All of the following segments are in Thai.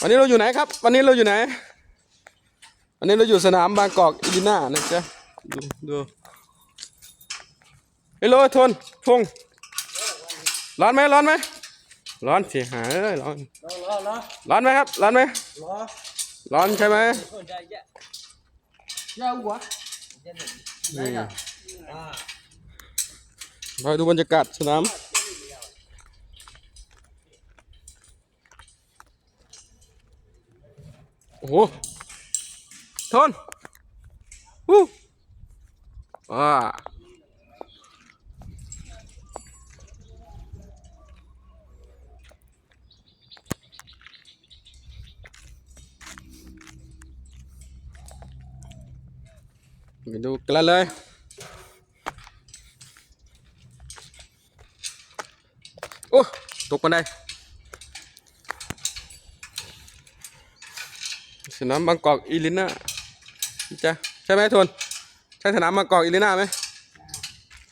วันนี้เราอยู่ไหนครับ วันนี้เราอยู่ไหน วันนี้เราอยู่สนามบางกอกอิลิน่านะจ๊ะดูดูเฮลโหลทนพงษ์ร้อนไหมร้อนไหมร้อนสิหาเอ้ยร้อนรอรอรอร้อนไหมครับ ร้อนไหมรอร้อนใช่ไหมยาวหัวนี่ไปดูบรรยากาศสนาม โอ้โหทนวู้ว้าไปดูกันเลยโอ้ตกบันได สนามบางกอกอีลิน่าจ้ะใช่ไหมทนใช่สนามบางกอกอีลิน่าไหม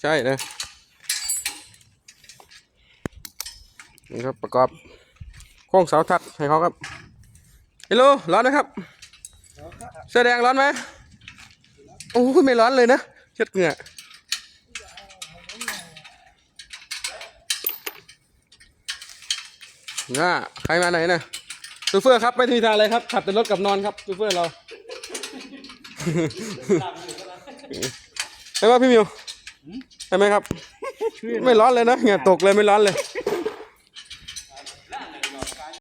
ใช่นะนี่ครับประกอบโค้งเสาถัดให้เขาครับฮัลโหลร้อนไหมครับเสื้อแดงร้อนไหมโอ้ยไม่ร้อนเลยนะเช็ดเหงื่อน่าใครมาไหนนะ ซูเฟอร์ครับ ไม่มีทางอะไรครับ ขับแต่รถกลับนอนครับซูเฟอร์เราใช่ไหมพี่มิวใช่ไหมครับ ไม่ร้อนเลยนะเหงื่อตกเลยไม่ร้อนเลย